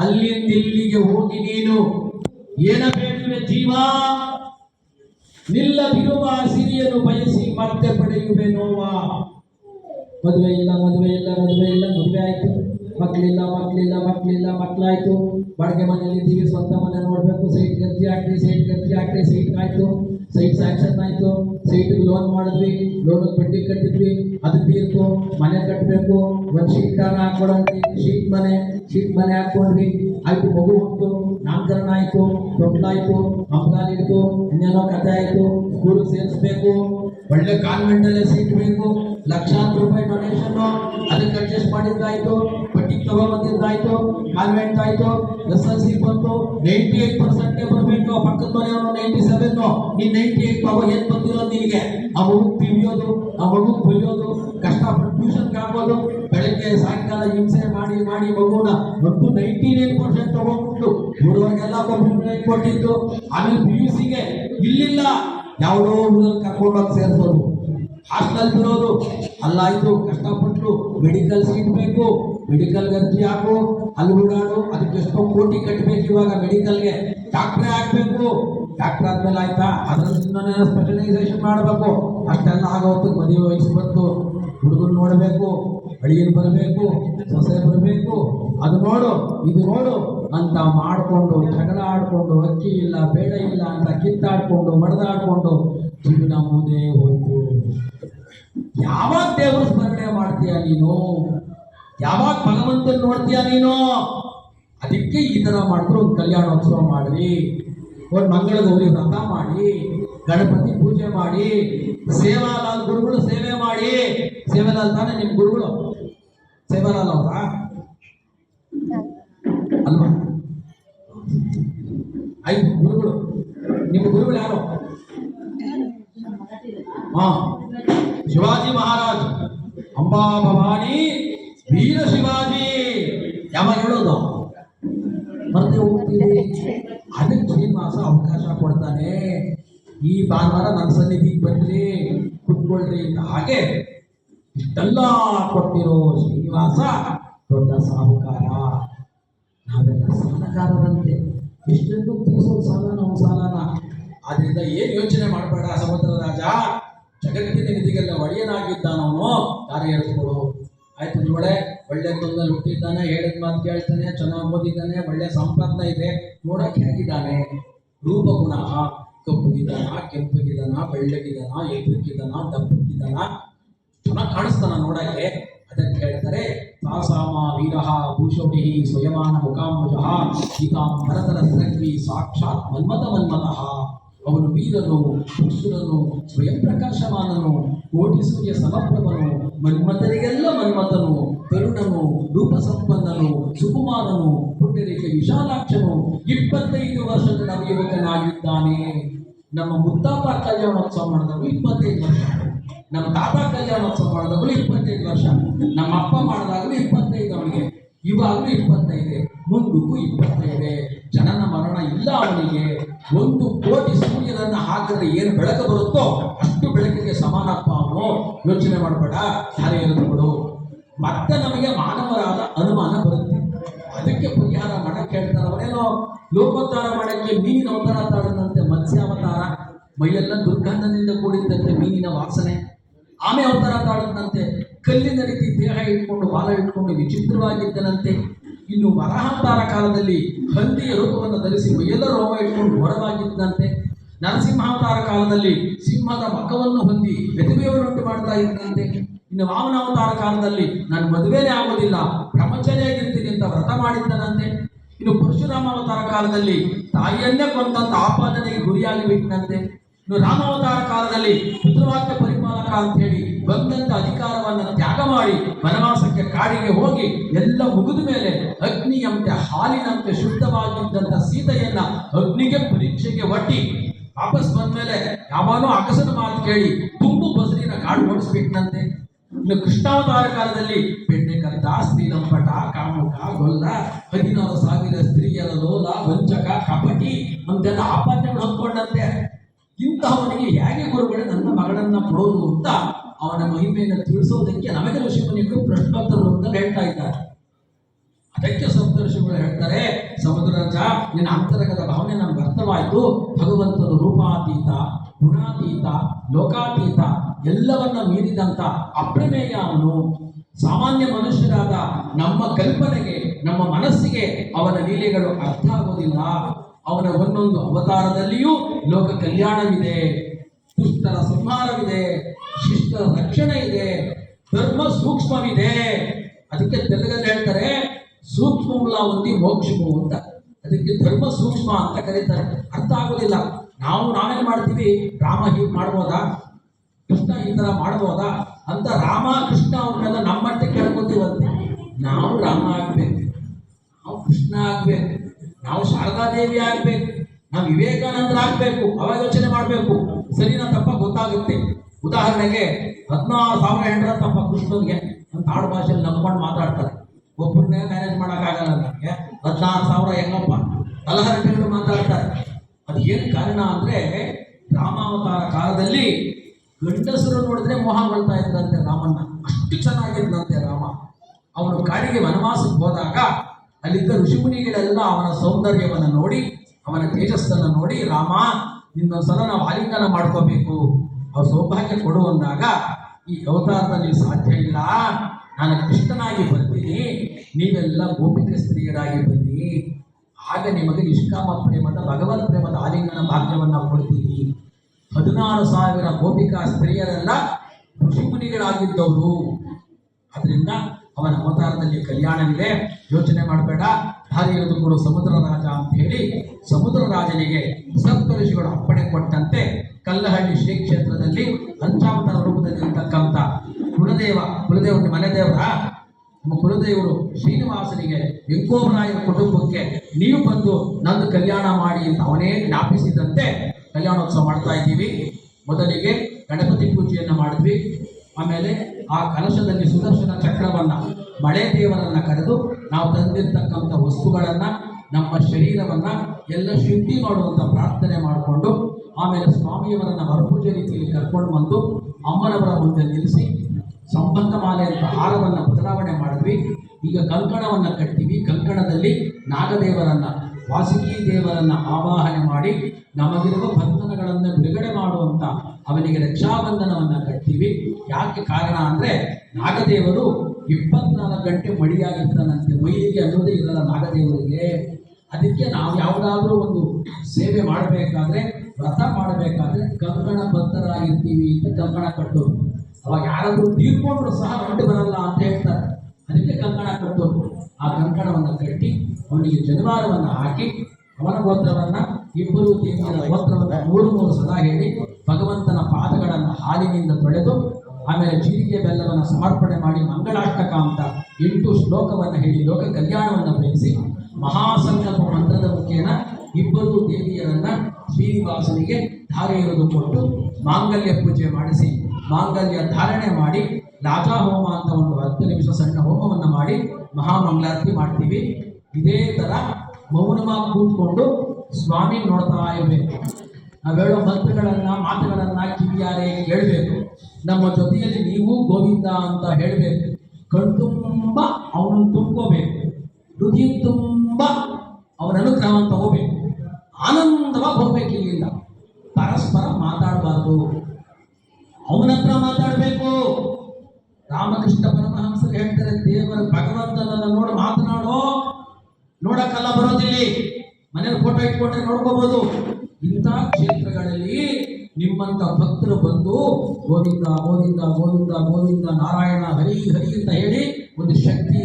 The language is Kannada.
ಅಲ್ಲಿಂದ ಇಲ್ಲಿಗೆ ಹೋಗಿ ನೀನು. ಏನ ಜೀವ. ನಿಲ್ಲದಿರುವ ಸಿರಿಯನ್ನು ಬಯಸಿ ಮತ್ತೆ ಪಡೆಯುವೆ ನೋವಾ. ಮದುವೆ ಇಲ್ಲ ಮದುವೆ ಇಲ್ಲ ಮದುವೆ ಇಲ್ಲ ಮದುವೆ ಆಯ್ತು. ಮಕ್ಕಳಿಲ್ಲ ಮಕ್ಕಳಿಲ್ಲ ಮಕ್ಕಳಿಲ್ಲ, ಮಕ್ಕಳಾಯ್ತು. ಬಾಡಿಗೆ ಮನೆಯಲ್ಲಿ ಇದ್ದೀವಿ, ಸ್ವಂತ ಮನೆ ನೋಡಬೇಕು. ಸೈಟ್ ಗತಿ ಹಾಕ್ರಿ, ಸೈಟ್ ಗತಿ ಹಾಕ್ರಿ, ಸೈಟ್ ಆಯ್ತು. ಸೈಟ್ ಸ್ಯಾಂಕ್ಷನ್ ಆಯ್ತು. ಮಾಡಿದ್ವಿ ಲೋನ್ ಬಡ್ಡಿ ಕಟ್ಟಿದ್ವಿ, ಅದು ತೀರ್ತು ಮನೆ ಕಟ್ಟಬೇಕು ಒಂದು ಶೀಟ್ ಕಾರಣ ಶೀಟ್ ಮನೆ ಶೀಟ್ ಮನೆ ಹಾಕೊಂಡ್ವಿ ಆಯ್ತು, ಮಗು ಹುಟ್ಟು ನಾಮಕರಣ ಆಯ್ತು ತೊಟ್ಲಾಯ್ತು ಇತ್ತು ಇನ್ನೇನೋ ಕಥೆ ಆಯ್ತು ಸ್ಕೂಲ್ ಸೇರಿಸ್ಬೇಕು, ಒಳ್ಳೆ ಕಾನ್ವೆಂಟ್ ಅಲ್ಲೇ ಸೀಟ್ ಬೇಕು. ಲಕ್ಷಾಂತರ ರೂಪಾಯಿ ಡೊನೇಷನ್ ಅದಕ್ಕೆ ಅಡ್ಜಸ್ಟ್ ಮಾಡಿದ್ದಾಯ್ತು. ಬಟ್ಟಿಗೆ ತಗೊಂಬಂದಿದ್ದಾಯ್ತು ಕಾನ್ವೆಂಟ್ ಆಯ್ತು ಎಸ್ ಎಲ್ ಸಿ ಬಂತು. ನೈಂಟಿ ಏಟ್ ಪರ್ಸೆಂಟೇ ಬರಬೇಕು ಪಕ್ಕದ ಮನೆಯವರು ನೈಂಟಿ ಸೆವೆನ್ ನೀನ್ ನೈಂಟಿ ಏಟ್ ಅವಾಗ ಏನ್ ಬಂದಿರೋದು ನಿನಗೆ? ಆ ಮಗು ತಿಳಿಯೋದು ಆ ಮಗು ಬೈಯೋದು ಕಷ್ಟಪಟ್ಟು ಟ್ಯೂಷನ್ಗೆ ಹಾಕೋದು. ಬೆಳಗ್ಗೆ ಸಾಯಂಕಾಲ ಹಿಂಸೆ ಮಾಡಿ ಮಾಡಿ ಮಗುನ ಒಟ್ಟು ನೈಂಟಿ ನೈನ್ ಪರ್ಸೆಂಟ್ ತಗೊಂಡ್ಬಿಟ್ಟು ಹುಡುಗರಿಗೆಲ್ಲ ಕೊಟ್ಟಿದ್ದು. ಆಮೇಲೆ ಪಿ ಯು ಸಿಗೆ ಇಲ್ಲಿಲ್ಲ. ಯಾವುದೋ ಊರಲ್ಲಿ ಕರ್ಕೊಂಡೋಗಿ ಸೇರಿಸೋದು. ಹಾಸ್ಟೆಲ್ ಬಿಡೋದು ಅಲ್ಲಾಯ್ತು ಕಷ್ಟಪಟ್ಟು ಮೆಡಿಕಲ್ ಸೀಟ್ ಬೇಕು ಮೆಡಿಕಲ್ ಅರ್ಜಿ ಹಾಕು, ಅಲ್ಲಿ ಓಡಾಡು, ಅದಕ್ಕೆ ಎಷ್ಟೋ ಕೋಟಿ ಕಟ್ಟಬೇಕು ಇವಾಗ ಮೆಡಿಕಲ್ಗೆ ಡಾಕ್ಟ್ರೇ ಆಗ್ಬೇಕು. ಡಾಕ್ಟರ್ ಆದ್ಮೇಲೆ ಆಯ್ತಾ? ಅದ್ರಲ್ಲಿ ಸ್ಪೆಷಲೈಸೇಷನ್ ಮಾಡಬೇಕು. ಅಷ್ಟೆಲ್ಲ ಆಗೋತ್ತು ಮದುವೆ ವಯಸ್ಸು ಬಂತು. ಹುಡುಗರು ನೋಡಬೇಕು ಅಡಿಗೆ ಬರಬೇಕು, ಸೊಸೆ ಬರಬೇಕು. ಅದು ನೋಡು, ಇದು ನೋಡು. ಅಂತ ಮಾಡಿಕೊಂಡು, ಜಗಳ ಆಡಿಕೊಂಡು, ಅಕ್ಕಿ ಇಲ್ಲ, ಬೇಡ ಇಲ್ಲ ಅಂತ ಕಿತ್ತಾಡ್ಕೊಂಡು, ಮಡ್ದಾಡ್ಕೊಂಡು ಜೀವನ ಮುಂದೆ ಹೋಯ್ತು. ಯಾವಾಗ ದೇವರ ಸ್ಮರಣೆ ಮಾಡ್ತೀಯ ನೀನು? ಯಾವಾಗ ಭಗವಂತನ ನೋಡ್ತೀಯ ನೀನು? ಅದಕ್ಕೆ ಈ ಥರ ಮಾಡಿದ್ರು ಒಂದು ಕಲ್ಯಾಣೋತ್ಸವ ಮಾಡ್ರಿ. ಒಂದು ಮಂಗಳ ಗೌರಿ ವ್ರತ ಮಾಡಿ ಗಣಪತಿ ಪೂಜೆ ಮಾಡಿ ಸೇವಾಲಾಲ್ ಗುರುಗಳು ಸೇವೆ ಮಾಡಿ. ಸೇವಾಲಾಲ್ ತಾನೇ ನಿಮ್ಮ ಗುರುಗಳು? ಸೇವಾಲಾಲ್ ಅವರಾ? ಅಲ್ವಾ? ಐದು ಗುರುಗಳು. ನಿಮ್ಮ ಗುರುಗಳು ಯಾರು? ಹಾ. ಭವಾನಿ ವೀರ ಶಿವಾಜಿ. ಯಾವ ಹೇಳೋದು? ಮತ್ತೆ ಹೋಗ್ತೀವಿ ಅದಕ್ಕೆ ಶ್ರೀನಿವಾಸ ಅವಕಾಶ ಕೊಡ್ತಾನೆ. ಈ ಭಾನುವಾರ ನನ್ನ ಸನ್ನಿಧಿಗೆ ಬನ್ನಿ, ಕುತ್ಕೊಳ್ರಿ ಅಂತ. ಹಾಗೆ ಇಷ್ಟೆಲ್ಲ ಕೊಟ್ಟಿರೋ ಶ್ರೀನಿವಾಸ ದೊಡ್ಡ ಸಾಹುಕಾರ. ನಾವೆಲ್ಲ ಸಾಲಗಾರರಂತೆ. ಎಷ್ಟೆಂದು ಸಾಲ ನಾವು ಸಾಲನ. ಆದ್ರಿಂದ ಏನು ಯೋಚನೆ ಮಾಡಬೇಡ ಸಮುದ್ರ ರಾಜ. ಜಗತ್ತಿನ ನಿಧಿಗೆಲ್ಲ ಒಡೆಯನಾಗಿದ್ದಾನವನು ಎತ್ಕೊಡು ಆಯ್ತು ನೋಡೆ, ಒಳ್ಳೆ ಕುಲದಲ್ಲಿ ಹುಟ್ಟಿದ್ದಾನೆ, ಹೇಳಿದ ಮಾತು ಕೇಳ್ತಾನೆ, ಚೆನ್ನಾಗಿ ಓದಿದ್ದಾನೆ, ಒಳ್ಳೆ ಸಂಪಾದನೆ ಇದೆ. ನೋಡಕ್ಕೆ ಹೇಗಿದ್ದಾನೆ? ರೂಪಗುಣ ಕಪ್ಪುಗಿದಾನ, ಕೆಂಪಗಿದಾನ, ಬೆಳ್ಳಗಿದಾನ, ಎದುರಿಗಿದಾನ ದಪ್ಪಕ್ಕಿದ್ದಾನ ಚೆನ್ನಾಗಿ ಕಾಣಿಸ್ತಾನ ನೋಡಕ್ಕೆ. ಅದಕ್ಕೆ ಹೇಳ್ತಾರೆ, ತಾಸಾಮ ವೀರಃ ಭೂಷೋಟಿ ಸ್ವಯಮಾನ ಮುಖಾಮುಜಃ ಗೀತಾಂ ಭರತರ ಸೃಗ್ವಿ ಸಾಕ್ಷಾತ್ ಮನ್ಮತ ಮನ್ಮತಃ ಅವನು ವೀರನು ಪುರುಷರನು ಸ್ವಯಂ ಪ್ರಕಾಶಮಾನನು ಕೋಟಿ ಸೂರ್ಯ ಸಮಪ್ರಭನು ಮನ್ಮಥರಿಗೆಲ್ಲ ಮನ್ಮಥನು, ತರುಣನು ರೂಪ ಸಂಪನ್ನನು ಸುಕುಮಾರನು ವಿಶಾಲಾಕ್ಷನು, ಇಪ್ಪತ್ತೈದು ವರ್ಷದ ನವಯುವಕನಾಗಿದ್ದಾನೆ. ನಮ್ಮ ಮುತ್ತಾತ ಕಲ್ಯಾಣೋತ್ಸವ ಮಾಡಿದವರು ಇಪ್ಪತ್ತೈದು ವರ್ಷ. ನಮ್ಮ ತಾತ ಕಲ್ಯಾಣೋತ್ಸವ ಮಾಡಿದವರು ಇಪ್ಪತ್ತೈದು ವರ್ಷ. ನಮ್ಮ ಅಪ್ಪ ಮಾಡಿದಾಗಲೂ ಇಪ್ಪತ್ತೈದು ಅವನಿಗೆ ಇವಾಗಲೂ ಇಪ್ಪತ್ತೈದೆ, ಮುಂದಕ್ಕೂ ಇಪ್ಪತ್ತೈದೆ. ಜನನ ಮರಣ ಇಲ್ಲ ಅವನಿಗೆ. ಒಂದು ಹಾಕಿದ್ರೆ ಏನು ಬೆಳಕು ಬರುತ್ತೋ ಅಷ್ಟು ಬೆಳಕಿಗೆ ಸಮಾನಪ್ಪ ಅವನು ಯೋಚನೆ ಮಾಡಬೇಡ. ಯಾರೇ ಇರೋದು ಮತ್ತೆ ನಮಗೆ ಮಾನವರಾದ ಅನುಮಾನ ಬರುತ್ತೆ. ಅದಕ್ಕೆ ಪರಿಹಾರ ಮಾಡಕ್ಕೆ ಹೇಳ್ತಾರೆ ಅವನೇನೋ ಲೋಕೋದ್ಧಾರ ಮಾಡಕ್ಕೆ ಮೀನಿನ ಅವತಾರ ತಾಳದಂತೆ ಮತ್ಸ್ಯಾವತಾರ ಮೈಯೆಲ್ಲ ದುರ್ಗಂಧದಿಂದ ಕೂಡಿದ್ದಂತೆ ಮೀನಿನ ವಾಸನೆ, ಆಮೆ ಅವತಾರ ತಾಳದಂತೆ ಕಲ್ಲಿನ ರೀತಿ ದೇಹ ಇಟ್ಕೊಂಡು, ಬಾಲ ಇಟ್ಕೊಂಡು ವಿಚಿತ್ರವಾಗಿದ್ದನಂತೆ. ಇನ್ನು ವರಹಂತಾರ ಕಾಲದಲ್ಲಿ ಹಂದಿಯ ರೂಪವನ್ನು ಧರಿಸಿ ಮೈಯೆಲ್ಲ ರೋಮ ಇಟ್ಕೊಂಡು ಹೊರವಾಗಿದ್ದಂತೆ ನರಸಿಂಹಾವತಾರ ಕಾಲದಲ್ಲಿ ಸಿಂಹದ ಮಖವನ್ನು ಹೊಂದಿ ಮೆದುವೆಯವರುಂಟು ಮಾಡ್ತಾ ಇದ್ದಂತೆ. ಇನ್ನು ವಾಮನಾವತಾರ ಕಾಲದಲ್ಲಿ ನಾನು ಮದುವೆನೇ ಆಗೋದಿಲ್ಲ ಬ್ರಹ್ಮಚರ್ಯಾಗಿರ್ತೀನಿ ಅಂತ ವ್ರತ ಮಾಡಿದ್ದನಂತೆ. ಇನ್ನು ಪರಶುರಾಮ ಅವತಾರ ಕಾಲದಲ್ಲಿ ತಾಯಿಯನ್ನೇ ಕೊಂದಂತ ಆಪಾದನೆಗೆ ಗುರಿಯಾಗಿ ಬಿಟ್ಟಿನಂತೆ. ಇನ್ನು ರಾಮಾವತಾರ ಕಾಲದಲ್ಲಿ ಪಿತೃವಾಕ್ಯ ಪರಿಪಾಲಕ ಅಂತ ಹೇಳಿ ಬಂದಂತ ಅಧಿಕಾರವನ್ನು ತ್ಯಾಗ ಮಾಡಿ ವನವಾಸಕ್ಕೆ ಕಾಡಿಗೆ ಹೋಗಿ ಎಲ್ಲ ಮುಗಿದ ಮೇಲೆ ಅಗ್ನಿಯಂತೆ ಹಾಲಿನಂತೆ ಶುದ್ಧವಾಗಿದ್ದಂತ ಸೀತೆಯನ್ನ ಅಗ್ನಿಗೆ ಪರೀಕ್ಷೆಗೆ ಒಡ್ಡಿ ವಾಪಸ್ ಬಂದ್ಮೇಲೆ ಯಾವಾಗಲೂ ಅಕಸನ ಮಾತು ಕೇಳಿ ತುಂಬು ಬಸರಿನ ಕಾಡು ಓಡಿಸ್ಬಿಟ್ನಂತೆ ಇನ್ನು ಕೃಷ್ಣಾವತಾರ ಕಾಲದಲ್ಲಿ ಬೆಣ್ಣೆ ಕಲಿತ ಸ್ತ್ರೀ ಲಂಪಟ, ಕಾಮುಕ, ಗೊಲ್ಲ, ಹದಿನಾರು ಸಾವಿರ ಸ್ತ್ರೀಯರ ಲೋಲ, ವಂಚಕ, ಕಪಟಿ, ಅಂತೆಲ್ಲ ಆಪಾದನೆಗಳು ಹೊಂದ್ಕೊಂಡಂತೆ ಇಂತಹವನಿಗೆ ಹೇಗೆ ಗುರುಗಳೇ ನನ್ನ ಮಗಳನ್ನ ಕೊಡೋದು ಅಂತ ಅವನ ಮಹಿಮೆಯನ್ನು ತಿಳಿಸೋದಕ್ಕೆ ನಮಗೆ ಋಷಿಮುನಿಗಳು ಪ್ರಶ್ನೋತ್ತರ ಅಂತ ಹೇಳ್ತಾ ಇದ್ದಾರೆ. ಅದಕ್ಕೆ ಹೇಳ್ತಾರೆ ನಿನ್ನ ಅಂತರಂಗದ ಭಾವನೆ ನಮ್ಗೆ ಅರ್ಥವಾಯಿತು ಭಗವಂತನು ರೂಪಾತೀತ, ಗುಣಾತೀತ, ಲೋಕಾತೀತ, ಎಲ್ಲವನ್ನ ಮೀರಿದಂತ ಅಪ್ರಮೇಯ ಅವನು ಸಾಮಾನ್ಯ ಮನುಷ್ಯರಾದ ನಮ್ಮ ಕಲ್ಪನೆಗೆ, ನಮ್ಮ ಮನಸ್ಸಿಗೆ ಅವನ ಲೀಲೆಗಳು ಅರ್ಥ ಆಗೋದಿಲ್ಲ. ಅವನ ಒಂದೊಂದು ಅವತಾರದಲ್ಲಿಯೂ ಲೋಕ ಕಲ್ಯಾಣವಿದೆ, ದುಷ್ಟರ ಸಂಹಾರವಿದೆ, ಶಿಷ್ಟರ ರಕ್ಷಣೆ ಇದೆ ಧರ್ಮ ಸೂಕ್ಷ್ಮವಿದೆ. ಅದಕ್ಕೆ ತೆಲುಗಲ್ಲಿ ಹೇಳ್ತಾರೆ ಸೂಕ್ಷ್ಮಗಳ ಒಂದಿ ಮೋಕ್ಷಮು ಅಂತ. ಅದಕ್ಕೆ ಧರ್ಮ ಸೂಕ್ಷ್ಮ ಅಂತ ಕರೀತಾರೆ. ಅರ್ಥ ಆಗೋದಿಲ್ಲ. ನಾವು ನಾವೇನು ಮಾಡ್ತೀವಿ? ರಾಮ ಹೀಗೆ ಮಾಡ್ಬೋದಾ? ಕೃಷ್ಣ ಈ ತರ ಮಾಡ್ಬೋದಾ? ಅಂತ ರಾಮ, ಕೃಷ್ಣ ಅವ್ರನ್ನೆಲ್ಲ ನಮ್ಮಂತೆ ಕೇಳ್ಕೊತೀವಂತೆ. ನಾವು ರಾಮ ಆಗ್ಬೇಕು. ನಾವು ಕೃಷ್ಣ ಆಗ್ಬೇಕು. ನಾವು ಶಾರದಾದೇವಿ ಆಗ್ಬೇಕು. ನಾವು ವಿವೇಕಾನಂದರ ಆಗ್ಬೇಕು. ಅವಾಗ ಯೋಚನೆ ಮಾಡಬೇಕು. ಸರಿನಾ ತಪ್ಪ ಗೊತ್ತಾಗುತ್ತೆ. ಉದಾಹರಣೆಗೆ ಹದಿನಾರು ಸಾವಿರ ಹೆಂಡ್ರ ತಪ್ಪ ಕೃಷ್ಣನಿಗೆ ಅಂತ ಆಡು ಭಾಷೆಯಲ್ಲಿ ನಂಬ್ಕೊಂಡು ಮಾತಾಡ್ತಾರೆ. ಒಬ್ಬರನ್ನೇ ಮ್ಯಾನೇಜ್ ಮಾಡೋಕ್ಕಾಗಲ್ಲ ನನಗೆ ಹದಿನಾರು ಸಾವಿರ ಹೆಂಗಪ್ಪ? ತಲಹರಟೆಗಳು ಮಾತಾಡ್ತಾರೆ. ಅದು ಏನು ಕಾರಣ ಅಂದ್ರೆ ರಾಮಾವತಾರ ಕಾಲದಲ್ಲಿ ಗಂಡಸರು ನೋಡಿದ್ರೆ ಮೋಹ ಬೀಳ್ತಾ ಇದ್ರಂತೆ ರಾಮನ್ನ ಅಷ್ಟು ಚೆನ್ನಾಗಿದ್ದಂತೆ ರಾಮ. ಅವನು ಕಾಡಿಗೆ ವನವಾಸಕ್ಕೆ ಹೋದಾಗ ಅಲ್ಲಿದ್ದ ಋಷಿಮುನಿಗಳೆಲ್ಲ ಅವನ ಸೌಂದರ್ಯವನ್ನು ನೋಡಿ, ಅವನ ತೇಜಸ್ಸನ್ನು ನೋಡಿ, ರಾಮ ಇನ್ನೊಂದ್ಸಲ ನಾವು ಆಲಿಂಗನ ಮಾಡ್ಕೋಬೇಕು. ಅವ್ರ ಸೌಭಾಗ್ಯ ಕೊಡು ಅಂದಾಗ ಈ ಅವತಾರದಲ್ಲಿ ಸಾಧ್ಯ ಇಲ್ಲ. ನಾನು ಕೃಷ್ಣನಾಗಿ ಬರ್ತೀನಿ ನೀವೆಲ್ಲ ಗೋಪಿಕ ಸ್ತ್ರೀಯರಾಗಿ ಬನ್ನಿ ಆಗ ನಿಮಗೆ ನಿಷ್ಕಾಮ ಪ್ರೇಮದ, ಭಗವತ್ ಪ್ರೇಮದ ಆಲಿಂಗನ ಭಾಗ್ಯವನ್ನು ಕೊಡ್ತೀನಿ. ಹದಿನಾರು ಸಾವಿರ ಗೋಪಿಕಾ ಸ್ತ್ರೀಯರೆಲ್ಲ ಋಷಿಮುನಿಗಳಾಗಿದ್ದವರು ಅದರಿಂದ ಅವನ ಅವತಾರದಲ್ಲಿ ಕಲ್ಯಾಣವಿದೆ. ಯೋಚನೆ ಮಾಡಬೇಡ. ಇರೋದು ಕೊಡು ಸಮುದ್ರ ರಾಜ ಅಂತ ಹೇಳಿ ಸಮುದ್ರ ರಾಜನಿಗೆ ಸಪ್ತ ಋಷಿಗಳು ಅಪ್ಪಣೆ ಕೊಟ್ಟಂತೆ ಕಲ್ಲಹಳ್ಳಿ ಶ್ರೀ ಕ್ಷೇತ್ರದಲ್ಲಿ ಪಂಚಾವತಾರ ರೂಪದಲ್ಲಿ ಇರ್ತಕ್ಕಂಥ ಕುಲದೇವ ಕುಲದೇವ ಮನೆ ದೇವರ? ನಮ್ಮ ಕುಲದೇವರು ಶ್ರೀನಿವಾಸನಿಗೆ ವೆಂಕೋಬರಾಯನ ಕುಟುಂಬಕ್ಕೆ ನೀವು ಬಂದು ನಂದು ಕಲ್ಯಾಣ ಮಾಡಿ ಅಂತ ಅವನೇ ಜ್ಞಾಪಿಸಿದಂತೆ ಕಲ್ಯಾಣೋತ್ಸವ ಮಾಡ್ತಾ ಇದ್ದೀವಿ. ಮೊದಲಿಗೆ ಗಣಪತಿ ಪೂಜೆಯನ್ನು ಮಾಡಿದ್ವಿ. ಆಮೇಲೆ ಆ ಕಲಶದಲ್ಲಿ ಸುದರ್ಶನ ಚಕ್ರವನ್ನು, ಮಳೆ ದೇವರನ್ನ ಕರೆದು ನಾವು ತಂದಿರ್ತಕ್ಕಂಥ ವಸ್ತುಗಳನ್ನ, ನಮ್ಮ ಶರೀರವನ್ನು ಎಲ್ಲ ಶುದ್ಧಿ ಮಾಡುವಂಥ ಪ್ರಾರ್ಥನೆ ಮಾಡಿಕೊಂಡು, ಆಮೇಲೆ ಸ್ವಾಮಿಯವರನ್ನು ವರಪೂಜೆ ರೀತಿಯಲ್ಲಿ ಕರ್ಕೊಂಡು ಬಂದು ಅಮ್ಮನವರ ಮುಂದೆ ನಿಲ್ಲಿಸಿ ಸಂಬಂಧ ಮಾಲೆ ಅಂತ ಹಾರವನ್ನು ಬದಲಾವಣೆ ಮಾಡಿದ್ವಿ. ಈಗ ಕಂಕಣವನ್ನು ಕಟ್ತೀವಿ. ಕಂಕಣದಲ್ಲಿ ನಾಗದೇವರನ್ನ, ವಾಸುಕಿ ದೇವರನ್ನ ಆವಾಹನೆ ಮಾಡಿ ನಮಗಿರುವ ಬಂಧನಗಳನ್ನು ಬಿಡುಗಡೆ ಮಾಡುವಂಥ ಅವನಿಗೆ ರಕ್ಷಾಬಂಧನವನ್ನ ಕಟ್ತೀವಿ. ಯಾಕೆ ಕಾರಣ ಅಂದ್ರೆ ನಾಗದೇವರು ಇಪ್ಪತ್ನಾಲ್ಕು ಗಂಟೆ ಮಡಿಯಾಗಿರ್ತಾನಂತೆ. ಮೈಲಿಗೆ ಅನ್ನೋದೇ ಇಲ್ಲ ನಾಗದೇವರಿಗೆ. ಅದಕ್ಕೆ ನಾವು ಯಾವುದಾದ್ರೂ ಒಂದು ಸೇವೆ ಮಾಡಬೇಕಾದ್ರೆ, ವ್ರತ ಮಾಡಬೇಕಾದ್ರೆ ಕಂಕಣ ಬದ್ಧರಾಗಿರ್ತೀವಿ ಅಂತ ಕಂಕಣ ಕಟ್ಟೋದು ಅವಾಗ ಯಾರಾದ್ರೂ ತೀರ್ಕೊಂಡ್ರು ಸಹ ಗಂಟು ಬರಲ್ಲ ಅಂತ ಹೇಳ್ತಾರೆ. ಅದಕ್ಕೆ ಕಂಕಣ ಕಟ್ಟೋದು ಆ ಕಂಕಣವನ್ನು ಕಟ್ಟಿ ಅವನಿಗೆ ಜನಿವಾರವನ್ನು ಹಾಕಿ ಅವನ ಗೋತ್ರವನ್ನ ಇಬ್ಬರು ದೇವಿಯರ ಗೋತ್ರವನ್ನು ಮೂರು ಮೂರು ಸದಾ ಹೇಳಿ ಭಗವಂತನ ಪಾದಗಳನ್ನು ಹಾಲಿನಿಂದ ತೊಳೆದು ಆಮೇಲೆ ಜೀರಿಗೆ ಬೆಲ್ಲವನ್ನು ಸಮರ್ಪಣೆ ಮಾಡಿ ಮಂಗಳಾಷ್ಟಕ ಅಂತ ಎಂಟು ಶ್ಲೋಕವನ್ನು ಹೇಳಿ ಲೋಕ ಕಲ್ಯಾಣವನ್ನು ಬಯಸಿ ಮಹಾಸಂಕಲ್ಪ ಮಂತ್ರದ ಮುಖೇನ ಇಬ್ಬರು ದೇವಿಯರನ್ನ ಶ್ರೀನಿವಾಸನಿಗೆ ಧಾರೆ ಕೊಟ್ಟು ಮಾಂಗಲ್ಯ ಪೂಜೆ ಮಾಡಿಸಿ ಮಾಂಗಲ್ಯ ಧಾರಣೆ ಮಾಡಿ, ರಾಜಾ ಹೋಮ ಅಂತ ಒಂದು ಹತ್ತು ನಿಮಿಷ ಸಣ್ಣ ಹೋಮವನ್ನು ಮಾಡಿ ಮಹಾಮಂಗಳಾರತಿ ಮಾಡ್ತೀವಿ. ಇದೇ ತರ ಮೌನವಾಗಿ ಕೂತ್ಕೊಂಡು ಸ್ವಾಮಿ ನೋಡ್ತಾ ಇರಬೇಕು. ನಾವು ಹೇಳೋ ಮಾತುಗಳನ್ನು ಕಿವಿಯಾರೆ ಹೇಳಬೇಕು. ನಮ್ಮ ಜೊತೆಯಲ್ಲಿ ನೀವು ಗೋವಿಂದ ಅಂತ ಹೇಳಬೇಕು. ಕಣ್ತುಂಬ ಅವನನ್ನು ತುಂಬ್ಕೋಬೇಕು. ಹೃದಯ ತುಂಬ ಅವನ ಅನುಗ್ರಹವನ್ನು ತಗೋಬೇಕು. ಆನಂದವಾಗಿ ಹೋಗ್ಬೇಕು ಇಲ್ಲಿಂದ. ಪರಸ್ಪರ ಮಾತಾಡಬಾರ್ದು. ನೋಡಕ್ಕೆಲ್ಲ ಬರೋದಿಲ್ಲಿ ಮನೇಲಿ ಫೋಟೋ ಇಟ್ಕೊಂಡ್ರೆ ನೋಡ್ಕೋಬಹುದು ಇಂಥ ಕ್ಷೇತ್ರಗಳಲ್ಲಿ ನಿಮ್ಮಂತ ಭಕ್ತರು ಬಂದು ಗೋವಿಂದ ಗೋವಿಂದ ಗೋವಿಂದ ಗೋವಿಂದ ನಾರಾಯಣ ಹರಿ ಹರಿ ಅಂತ ಹೇಳಿ ಒಂದು ಶಕ್ತಿ